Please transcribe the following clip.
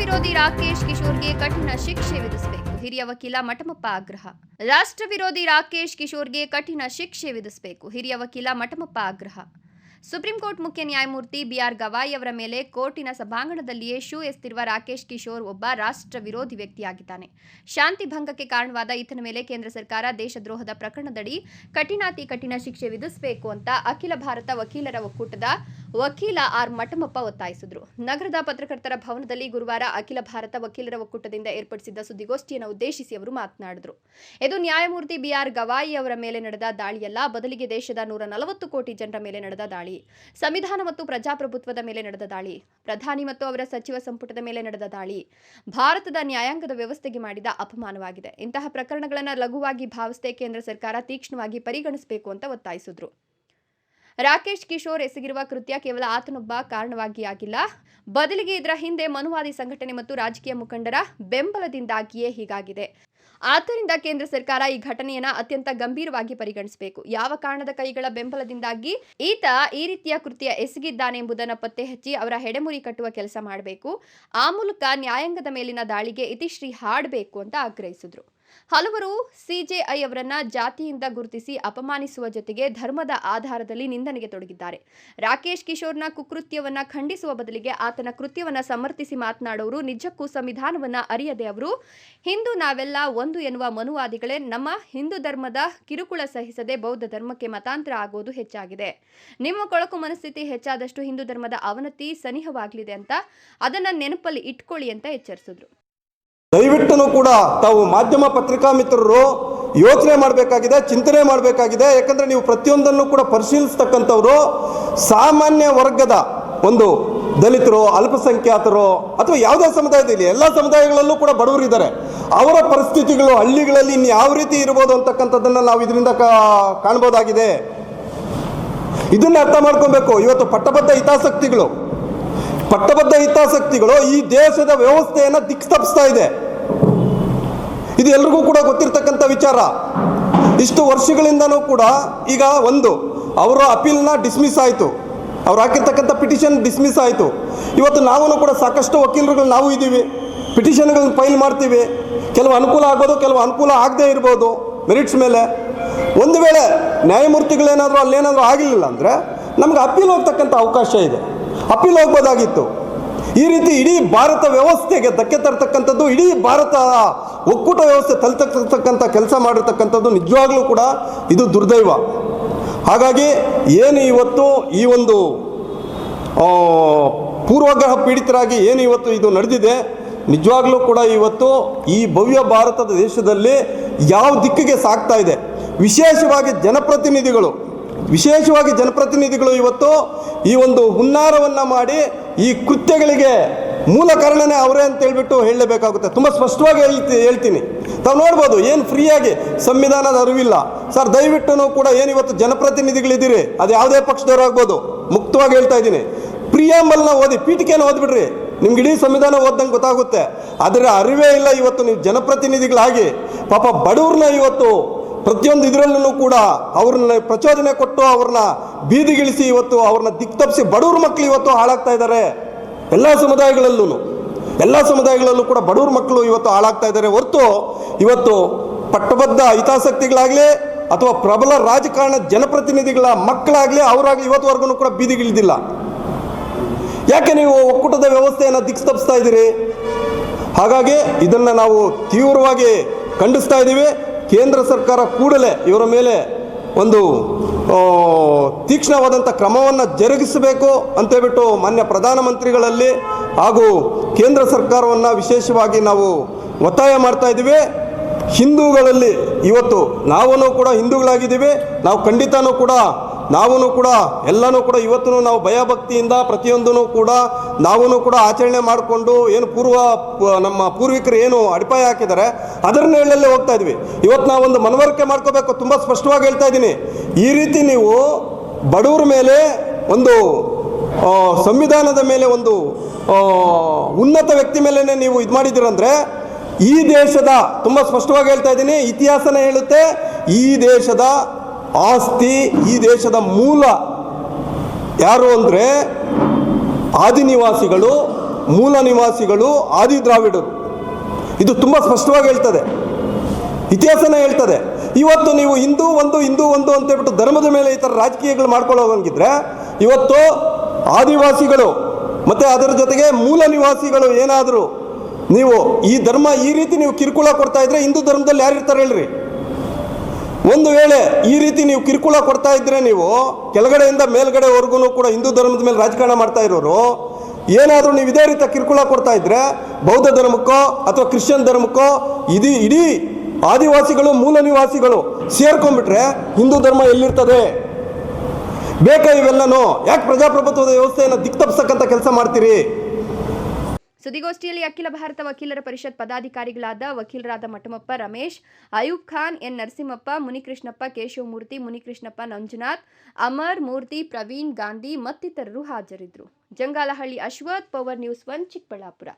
ವಿರೋಧಿ ರಾಕೇಶ್ ಕಿಶೋರ್ಗೆ ಕಠಿಣ ಶಿಕ್ಷೆ ವಿಧಿಸಬೇಕು. ಹಿರಿಯ ವಕೀಲ ಮಠಮಪ್ಪ ಆಗ್ರಹ. ರಾಷ್ಟ್ರ ವಿರೋಧಿ ರಾಕೇಶ್ ಕಿಶೋರ್ಗೆ ಕಠಿಣ ಶಿಕ್ಷೆ ವಿಧಿಸಬೇಕು. ಹಿರಿಯ ವಕೀಲ ಮಠಮಪ್ಪ ಆಗ್ರಹ. ಸುಪ್ರೀಂ ಕೋರ್ಟ್ ಮುಖ್ಯ ನ್ಯಾಯಮೂರ್ತಿ ಬಿಆರ್ ಗವಾಯಿ ಅವರ ಮೇಲೆ ಕೋರ್ಟಿನ ಸಭಾಂಗಣದಲ್ಲಿಯೇ ಶೂ ಎಸ್ತಿರುವ ರಾಕೇಶ್ ಕಿಶೋರ್ ಒಬ್ಬ ರಾಷ್ಟ್ರ ವಿರೋಧಿ ವ್ಯಕ್ತಿಯಾಗಿದ್ದಾನೆ. ಶಾಂತಿ ಭಂಗಕ್ಕೆ ಕಾರಣವಾದ ಈತನ ಮೇಲೆ ಕೇಂದ್ರ ಸರ್ಕಾರ ದೇಶದ್ರೋಹದ ಪ್ರಕರಣದಡಿ ಕಠಿಣಾತಿ ಕಠಿಣ ಶಿಕ್ಷೆ ವಿಧಿಸಬೇಕು ಅಂತ ಅಖಿಲ ಭಾರತ ವಕೀಲರ ಒಕ್ಕೂಟದ ವಕೀಲ ಆರ್ ಮಠಮಪ್ಪ ಒತ್ತಾಯಿಸಿದ್ರು. ನಗರದ ಪತ್ರಕರ್ತರ ಭವನದಲ್ಲಿ ಗುರುವಾರ ಅಖಿಲ ಭಾರತ ವಕೀಲರ ಒಕ್ಕೂಟದಿಂದ ಏರ್ಪಡಿಸಿದ್ದ ಸುದ್ದಿಗೋಷ್ಠಿಯನ್ನು ಉದ್ದೇಶಿಸಿ ಅವರು ಮಾತನಾಡಿದರು. ಇದು ನ್ಯಾಯಮೂರ್ತಿ ಬಿಆರ್ ಗವಾಯಿ ಅವರ ಮೇಲೆ ನಡೆದ ದಾಳಿಯಲ್ಲ, ಬದಲಿಗೆ ದೇಶದ ನೂರ ನಲವತ್ತು ಕೋಟಿ ಜನರ ಮೇಲೆ ನಡೆದ ದಾಳಿ, ಸಂವಿಧಾನ ಮತ್ತು ಪ್ರಜಾಪ್ರಭುತ್ವದ ಮೇಲೆ ನಡೆದ ದಾಳಿ, ಪ್ರಧಾನಿ ಮತ್ತು ಅವರ ಸಚಿವ ಸಂಪುಟದ ಮೇಲೆ ನಡೆದ ದಾಳಿ, ಭಾರತದ ನ್ಯಾಯಾಂಗದ ವ್ಯವಸ್ಥೆಗೆ ಮಾಡಿದ ಅಪಮಾನವಾಗಿದೆ. ಇಂತಹ ಪ್ರಕರಣಗಳನ್ನು ಲಘುವಾಗಿ ಭಾವಿಸದೆ ಕೇಂದ್ರ ಸರ್ಕಾರ, ತೀಕ್ಷ್ಣವಾಗಿ ಪರಿಗಣಿಸಬೇಕು ಅಂತ ಒತ್ತಾಯಿಸಿದ್ರು. ರಾಕೇಶ್ ಕಿಶೋರ್ ಎಸಗಿರುವ ಕೃತ್ಯ ಕೇವಲ ಆತನೊಬ್ಬ ಕಾರಣವಾಗಿ ಆಗಿಲ್ಲ ಬದಲಿಗೆ ಇದರ ಹಿಂದೆ ಮನುವಾದಿ ಸಂಘಟನೆ ಮತ್ತು ರಾಜಕೀಯ ಮುಖಂಡರ ಬೆಂಬಲದಿಂದಾಗಿಯೇ ಹೀಗಾಗಿದೆ. ಆದ್ದರಿಂದ ಕೇಂದ್ರ ಸರ್ಕಾರ ಈ ಘಟನೆಯನ್ನ ಅತ್ಯಂತ ಗಂಭೀರವಾಗಿ ಪರಿಗಣಿಸಬೇಕು. ಯಾವ ಕಾರಣದ ಕೈಗಳ ಬೆಂಬಲದಿಂದಾಗಿ ಈತ ಈ ರೀತಿಯ ಕೃತ್ಯ ಎಸಗಿದ್ದಾನೆ ಎಂಬುದನ್ನು ಪತ್ತೆ ಹಚ್ಚಿ ಅವರ ಹೆಡೆಮುರಿ ಕಟ್ಟುವ ಕೆಲಸ ಮಾಡಬೇಕು. ಆ ಮೂಲಕ ನ್ಯಾಯಾಂಗದ ಮೇಲಿನ ದಾಳಿಗೆ ಇತಿಶ್ರೀ ಹಾಡಬೇಕು ಅಂತ ಆಗ್ರಹಿಸಿದ್ರು. ಹಲವರು ಸಿಜೆಐ ಅವರನ್ನ ಜಾತಿಯಿಂದ ಗುರುತಿಸಿ ಅಪಮಾನಿಸುವ ಜೊತೆಗೆ ಧರ್ಮದ ಆಧಾರದಲ್ಲಿ ನಿಂದನೆಗೆ ತೊಡಗಿದ್ದಾರೆ. ರಾಕೇಶ್ ಕಿಶೋರ್ನ ಕುಕೃತ್ಯವನ್ನ ಖಂಡಿಸುವ ಬದಲಿಗೆ ಆತನ ಕೃತ್ಯವನ್ನ ಸಮರ್ಥಿಸಿ ಮಾತನಾಡೋರು ನಿಜಕ್ಕೂ ಸಂವಿಧಾನವನ್ನ ಅರಿಯದೆ ಅವರು. ಹಿಂದೂ ನಾವೆಲ್ಲ ಒಂದು ಎನ್ನುವ ಮನುವಾದಿಗಳೇ ನಮ್ಮ ಹಿಂದೂ ಧರ್ಮದ ಕಿರುಕುಳ ಸಹಿಸದೆ ಬೌದ್ಧ ಧರ್ಮಕ್ಕೆ ಮತಾಂತರ ಆಗೋದು ಹೆಚ್ಚಾಗಿದೆ. ನಿಮ್ಮ ಕೊಳಕು ಮನಸ್ಥಿತಿ ಹೆಚ್ಚಾದಷ್ಟು ಹಿಂದೂ ಧರ್ಮದ ಅವನತಿ ಸನಿಹವಾಗಲಿದೆ ಅಂತ ಅದನ್ನ ನೆನಪಲ್ಲಿ ಇಟ್ಕೊಳ್ಳಿ ಅಂತ ಎಚ್ಚರಿಸಿದ್ರು. ದಯವಿಟ್ಟು ಕೂಡ ತಾವು ಮಾಧ್ಯಮ ಪತ್ರಿಕಾ ಮಿತ್ರರು ಯೋಚನೆ ಮಾಡಬೇಕಾಗಿದೆ, ಚಿಂತನೆ ಮಾಡಬೇಕಾಗಿದೆ. ಯಾಕಂದರೆ ನೀವು ಪ್ರತಿಯೊಂದನ್ನು ಕೂಡ ಪರಿಶೀಲಿಸ್ತಕ್ಕಂಥವ್ರು ಸಾಮಾನ್ಯ ವರ್ಗದ ಒಂದು ದಲಿತರು, ಅಲ್ಪಸಂಖ್ಯಾತರು ಅಥವಾ ಯಾವುದೇ ಸಮುದಾಯದಲ್ಲಿ ಎಲ್ಲ ಸಮುದಾಯಗಳಲ್ಲೂ ಕೂಡ ಬಡವರಿದ್ದಾರೆ ಅವರ ಪರಿಸ್ಥಿತಿಗಳು, ಹಳ್ಳಿಗಳಲ್ಲಿ ಇನ್ನು ಯಾವ ರೀತಿ ಇರ್ಬೋದು ಅಂತಕ್ಕಂಥದ್ದನ್ನು ನಾವು ಇದರಿಂದ ಕಾಣ್ಬೋದಾಗಿದೆ. ಇದನ್ನ ಅರ್ಥ ಮಾಡ್ಕೊಬೇಕು. ಇವತ್ತು ಪಟ್ಟಬದ್ಧ ಹಿತಾಸಕ್ತಿಗಳು ಪಟ್ಟಬದ್ಧ ಹಿತಾಸಕ್ತಿಗಳು ಈ ದೇಶದ ವ್ಯವಸ್ಥೆಯನ್ನು ದಿಕ್ಸ್ತಪಿಸ್ತಾ ಇದೆ. ಇದು ಎಲ್ರಿಗೂ ಕೂಡ ಗೊತ್ತಿರ್ತಕ್ಕಂಥ ವಿಚಾರ. ಇಷ್ಟು ವರ್ಷಗಳಿಂದನೂ ಕೂಡ ಈಗ ಒಂದು, ಅವರ ಅಪೀಲ್ನ ಡಿಸ್ಮಿಸ್ ಆಯಿತು. ಅವ್ರು ಹಾಕಿರ್ತಕ್ಕಂಥ ಪಿಟಿಷನ್ ಡಿಸ್ಮಿಸ್ ಆಯಿತು. ಇವತ್ತು ನಾವೂ ಕೂಡ ಸಾಕಷ್ಟು ವಕೀಲರುಗಳು ನಾವು ಇದ್ದೀವಿ. ಪಿಟಿಷನ್ಗಳನ್ನ ಫೈಲ್ ಮಾಡ್ತೀವಿ. ಕೆಲವು ಅನುಕೂಲ ಆಗ್ಬೋದು, ಕೆಲವು ಅನುಕೂಲ ಆಗದೇ ಇರ್ಬೋದು, ಮೆರಿಟ್ಸ್ ಮೇಲೆ. ಒಂದು ವೇಳೆ ನ್ಯಾಯಮೂರ್ತಿಗಳೇನಾದರೂ ಅಲ್ಲೇನಾದರೂ ಆಗಲಿಲ್ಲ ಅಂದರೆ ನಮ್ಗೆ ಅಪೀಲ್ ಹೋಗ್ತಕ್ಕಂಥ ಅವಕಾಶ ಇದೆ. ಅಪೀಲ್ ಹೋಗ್ಬೋದಾಗಿತ್ತು. ಈ ರೀತಿ ಇಡೀ ಭಾರತ ವ್ಯವಸ್ಥೆಗೆ ಧಕ್ಕೆ ತರ್ತಕ್ಕಂಥದ್ದು ಇಡೀ ಭಾರತ ಒಕ್ಕೂಟ ವ್ಯವಸ್ಥೆ ತಲುತಕ್ಕಂಥ ಕೆಲಸ ಮಾಡಿರ್ತಕ್ಕಂಥದ್ದು ನಿಜವಾಗ್ಲೂ ಕೂಡ ಇದು ದುರ್ದೈವ. ಹಾಗಾಗಿ ಏನು ಇವತ್ತು ಈ ಒಂದು ಪೂರ್ವಗ್ರಹ ಪೀಡಿತರಾಗಿ ಏನು ಇವತ್ತು ಇದು ನಡೆದಿದೆ, ನಿಜವಾಗ್ಲೂ ಕೂಡ ಇವತ್ತು ಈ ಭವ್ಯ ಭಾರತದ ದೇಶದಲ್ಲಿ ಯಾವ ದಿಕ್ಕಿಗೆ ಸಾಕ್ತಾ ಇದೆ. ವಿಶೇಷವಾಗಿ ಜನಪ್ರತಿನಿಧಿಗಳು ವಿಶೇಷವಾಗಿ ಜನಪ್ರತಿನಿಧಿಗಳು ಇವತ್ತು ಈ ಒಂದು ಹುನ್ನಾರವನ್ನು ಮಾಡಿ ಈ ಕೃತ್ಯಗಳಿಗೆ ಮೂಲ ಕಾರಣನೇ ಅವರೇ ಅಂತ ಹೇಳ್ಬಿಟ್ಟು ಹೇಳಲೇಬೇಕಾಗುತ್ತೆ. ತುಂಬ ಸ್ಪಷ್ಟವಾಗಿ ಹೇಳ್ತಿ, ಹೇಳ್ತೀನಿ. ತಾವು ನೋಡ್ಬೋದು, ಏನು ಫ್ರೀಯಾಗಿ ಸಂವಿಧಾನದ ಅರಿವಿಲ್ಲ. ಸರ್, ದಯವಿಟ್ಟು ಕೂಡ ಏನು ಇವತ್ತು ಜನಪ್ರತಿನಿಧಿಗಳಿದ್ದೀರಿ, ಅದು ಯಾವುದೇ ಪಕ್ಷದವರಾಗ್ಬೋದು ಮುಕ್ತವಾಗಿ ಹೇಳ್ತಾ ಇದ್ದೀನಿ. ಪ್ರಿಯಾಂಬಲ್ನ ಓದಿ, ಪೀಠಿಕೆನ ಓದ್ಬಿಡ್ರಿ. ನಿಮ್ಗೆ ಇಡೀ ಸಂವಿಧಾನ ಓದ್ದಂಗೆ ಗೊತ್ತಾಗುತ್ತೆ. ಅದರ ಅರಿವೇ ಇಲ್ಲ ಇವತ್ತು ನೀವು ಜನಪ್ರತಿನಿಧಿಗಳಾಗಿ. ಪಾಪ ಬಡವ್ರನ್ನ ಇವತ್ತು ಪ್ರತಿಯೊಂದು ಇದರಲ್ಲೂ ಕೂಡ ಅವ್ರನ್ನ ಪ್ರಚೋದನೆ ಕೊಟ್ಟು ಅವ್ರನ್ನ ಬೀದಿಗಿಳಿಸಿ ಇವತ್ತು ಅವ್ರನ್ನ ದಿಕ್ತಪ್ಪಿಸಿ ಬಡವ್ರ ಮಕ್ಕಳು ಇವತ್ತು ಹಾಳಾಗ್ತಾ ಇದ್ದಾರೆ ಎಲ್ಲ ಸಮುದಾಯಗಳಲ್ಲೂ ಎಲ್ಲ ಸಮುದಾಯಗಳಲ್ಲೂ ಕೂಡ ಬಡವ್ರ ಮಕ್ಕಳು ಇವತ್ತು ಹಾಳಾಗ್ತಾ ಇದ್ದಾರೆ. ಹೊರತು ಇವತ್ತು ಪಟ್ಟಬದ್ಧ ಹಿತಾಸಕ್ತಿಗಳಾಗಲಿ ಅಥವಾ ಪ್ರಬಲ ರಾಜಕಾರಣ ಜನಪ್ರತಿನಿಧಿಗಳ ಮಕ್ಕಳಾಗಲಿ ಅವರಾಗಲಿ ಇವತ್ತುವರೆಗೂ ಕೂಡ ಬೀದಿಗಿಳಿದಿಲ್ಲ. ಯಾಕೆ ನೀವು ಒಕ್ಕೂಟದ ವ್ಯವಸ್ಥೆಯನ್ನು ದಿಕ್ಸ್ತಪಿಸ್ತಾ ಇದ್ದೀರಿ? ಹಾಗಾಗಿ ಇದನ್ನು ನಾವು ತೀವ್ರವಾಗಿ ಖಂಡಿಸ್ತಾ ಇದ್ದೀವಿ. ಕೇಂದ್ರ ಸರ್ಕಾರ ಕೂಡಲೇ ಇವರ ಮೇಲೆ ಒಂದು ತೀಕ್ಷ್ಣವಾದಂಥ ಕ್ರಮವನ್ನು ಜರುಗಿಸಬೇಕು ಅಂತೇಳ್ಬಿಟ್ಟು ಮಾನ್ಯ ಪ್ರಧಾನಮಂತ್ರಿಗಳಲ್ಲಿ ಹಾಗೂ ಕೇಂದ್ರ ಸರ್ಕಾರವನ್ನು ವಿಶೇಷವಾಗಿ ನಾವು ಒತ್ತಾಯ ಮಾಡ್ತಾ ಇದ್ದೀವಿ. ಹಿಂದೂಗಳಲ್ಲಿ ಇವತ್ತು ನಾವೂ ಕೂಡ ಹಿಂದೂಗಳಾಗಿದ್ದೀವಿ. ನಾವು ಖಂಡಿತನೂ ಕೂಡ ನಾವೂ ಕೂಡ, ಎಲ್ಲನೂ ಕೂಡ ಇವತ್ತು ನಾವು ಭಯಭಕ್ತಿಯಿಂದ ಪ್ರತಿಯೊಂದೂ ಕೂಡ ನಾವೂ ಕೂಡ ಆಚರಣೆ ಮಾಡಿಕೊಂಡು ಏನು ಪೂರ್ವ ನಮ್ಮ ಪೂರ್ವಿಕರು ಏನು ಅಡಿಪಾಯ ಹಾಕಿದ್ದಾರೆ ಅದರ ನೆಲೆಯಲ್ಲೇ ಹೋಗ್ತಾ ಇದ್ವಿ. ಇವತ್ತು ನಾವೊಂದು ಮನವರಿಕೆ ಮಾಡ್ಕೋಬೇಕು, ತುಂಬ ಸ್ಪಷ್ಟವಾಗಿ ಹೇಳ್ತಾ ಇದ್ದೀನಿ. ಈ ರೀತಿ ನೀವು ಬಡವರ ಮೇಲೆ ಒಂದು ಸಂವಿಧಾನದ ಮೇಲೆ ಒಂದು ಉನ್ನತ ವ್ಯಕ್ತಿ ಮೇಲೇ ನೀವು ಇದು ಮಾಡಿದ್ದೀರಂದ್ರೆ, ಈ ದೇಶದ, ತುಂಬ ಸ್ಪಷ್ಟವಾಗಿ ಹೇಳ್ತಾ ಇದ್ದೀನಿ, ಇತಿಹಾಸನೇ ಹೇಳುತ್ತೆ, ಈ ದೇಶದ ಆಸ್ತಿ ಈ ದೇಶದ ಮೂಲ ಯಾರು ಅಂದರೆ ಆದಿನಿವಾಸಿಗಳು ಮೂಲ ನಿವಾಸಿಗಳು ಆದಿ ದ್ರಾವಿಡರು. ಇದು ತುಂಬ ಸ್ಪಷ್ಟವಾಗಿ ಹೇಳ್ತದೆ. ಇತಿಹಾಸನೇ ಹೇಳ್ತದೆ. ಇವತ್ತು ನೀವು ಹಿಂದೂ, ಒಂದು ಹಿಂದೂ, ಒಂದು ಅಂತ ಹೇಳ್ಬಿಟ್ಟು ಧರ್ಮದ ಮೇಲೆ ಈ ಥರ ರಾಜಕೀಯಗಳು ಮಾಡ್ಕೊಳ್ಳೋದಂಗಿದ್ರೆ ಇವತ್ತು ಆದಿವಾಸಿಗಳು ಮತ್ತು ಅದರ ಜೊತೆಗೆ ಮೂಲ ನಿವಾಸಿಗಳು ಏನಾದರೂ ನೀವು ಈ ಧರ್ಮ ಈ ರೀತಿ ನೀವು ಕಿರುಕುಳ ಕೊಡ್ತಾ ಇದ್ರೆ ಹಿಂದೂ ಧರ್ಮದಲ್ಲಿ ಯಾರು ಇರ್ತಾರೆ ಹೇಳ್ರಿ? ಒಂದು ವೇಳೆ ಈ ರೀತಿ ನೀವು ಕಿರುಕುಳ ಕೊಡ್ತಾ ಇದ್ರೆ ನೀವು ಕೆಳಗಡೆಯಿಂದ ಮೇಲ್ಗಡೆವರೆಗೂ ಕೂಡ ಹಿಂದೂ ಧರ್ಮದ ಮೇಲೆ ರಾಜಕಾರಣ ಮಾಡ್ತಾ ಇರೋರು, ಏನಾದರೂ ನೀವು ಇದೇ ರೀತಿ ಕಿರುಕುಳ ಕೊಡ್ತಾ ಇದ್ರೆ ಬೌದ್ಧ ಧರ್ಮಕ್ಕೋ ಅಥವಾ ಕ್ರಿಶ್ಚಿಯನ್ ಧರ್ಮಕ್ಕೋ ಇದು ಇಡೀ ಆದಿವಾಸಿಗಳು, ಮೂಲ ನಿವಾಸಿಗಳು ಸೇರ್ಕೊಂಡ್ಬಿಟ್ರೆ ಹಿಂದೂ ಧರ್ಮ ಎಲ್ಲಿರ್ತದೆ? ಬೇಕಾ ಇವೆಲ್ಲನೂ. ಯಾಕೆ ಪ್ರಜಾಪ್ರಭುತ್ವದ ವ್ಯವಸ್ಥೆಯನ್ನು ದಿಕ್ತಪ್ಸಕ್ಕಂಥ ಕೆಲಸ ಮಾಡ್ತೀರಿ? ಸುದ್ದಿಗೋಷ್ಠಿಯಲ್ಲಿ ಅಖಿಲ ಭಾರತ ವಕೀಲರ ಪರಿಷತ್ ಪದಾಧಿಕಾರಿಗಳಾದ ವಕೀಲರಾದ ಮಠಮಪ್ಪ ರಮೇಶ್, ಅಯೂಬ್ ಖಾನ್, ಎನ್. ನರಸಿಂಹಪ್ಪ, ಮುನಿಕೃಷ್ಣಪ್ಪ ಕೇಶವಮೂರ್ತಿ, ಮುನಿಕೃಷ್ಣಪ್ಪ ನಂಜುನಾಥ್, ಅಮರ್ ಮೂರ್ತಿ, ಪ್ರವೀಣ್ ಗಾಂಧಿ ಮತ್ತಿತರರು ಹಾಜರಿದ್ದರು. Jangalahalli Ashwath, power news one Chikkaballapur.